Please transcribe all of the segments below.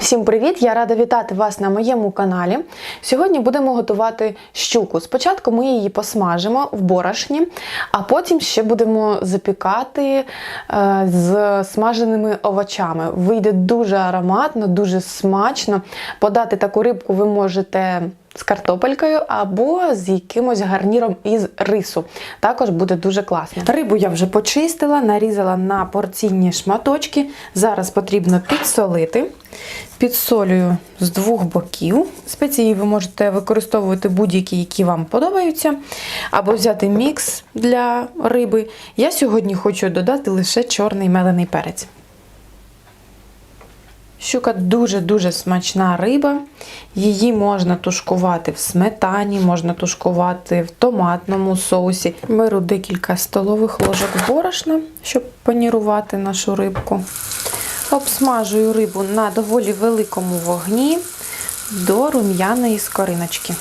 Всім привіт! Я рада вітати вас на моєму каналі. Сьогодні будемо готувати щуку. Спочатку ми її посмажимо в борошні, а потім ще будемо запікати е, з смаженими овочами. Вийде дуже ароматно, дуже смачно. Подати таку рибку ви можете з картопелькою або з якимось гарніром із рису. Також буде дуже класно. Рибу я вже почистила, нарізала на порційні шматочки. Зараз потрібно підсолити. Підсолюю з двох боків. Спеції ви можете використовувати будь-які, які вам подобаються, або взяти мікс для риби. Я сьогодні хочу додати лише чорний мелений перець. Щука дуже-дуже смачна риба. Її можна тушкувати в сметані, можна тушкувати в томатному соусі. Беру декілька столових ложок борошна, щоб панірувати нашу рибку. Обсмажую рибу на доволі великому вогні до рум'яної скориночки.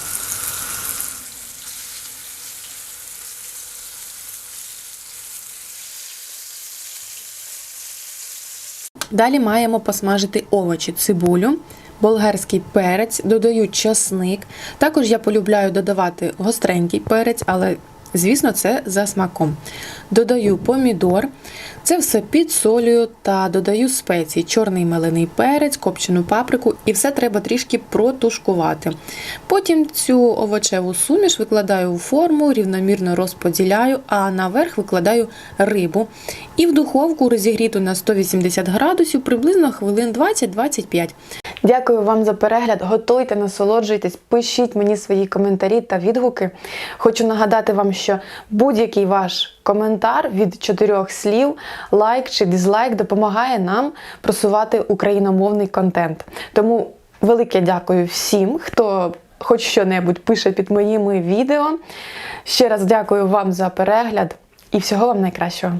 Далі маємо посмажити овочі, цибулю, болгарський перець, додаю часник. Також я полюбляю додавати гостренький перець, але, звісно, це за смаком. Додаю помідор, це все підсолюю та додаю спеції, чорний мелений перець, копчену паприку і все треба трішки протушкувати. Потім цю овочеву суміш викладаю у форму, рівномірно розподіляю, а наверх викладаю рибу. І в духовку розігріту на 180 градусів приблизно хвилин 20-25. Дякую вам за перегляд. Готуйте, насолоджуйтесь, пишіть мені свої коментарі та відгуки. Хочу нагадати вам, що будь-який ваш коментар від чотирьох слів, лайк чи дизлайк допомагає нам просувати україномовний контент. Тому велике дякую всім, хто хоч що-небудь пише під моїми відео. Ще раз дякую вам за перегляд і всього вам найкращого.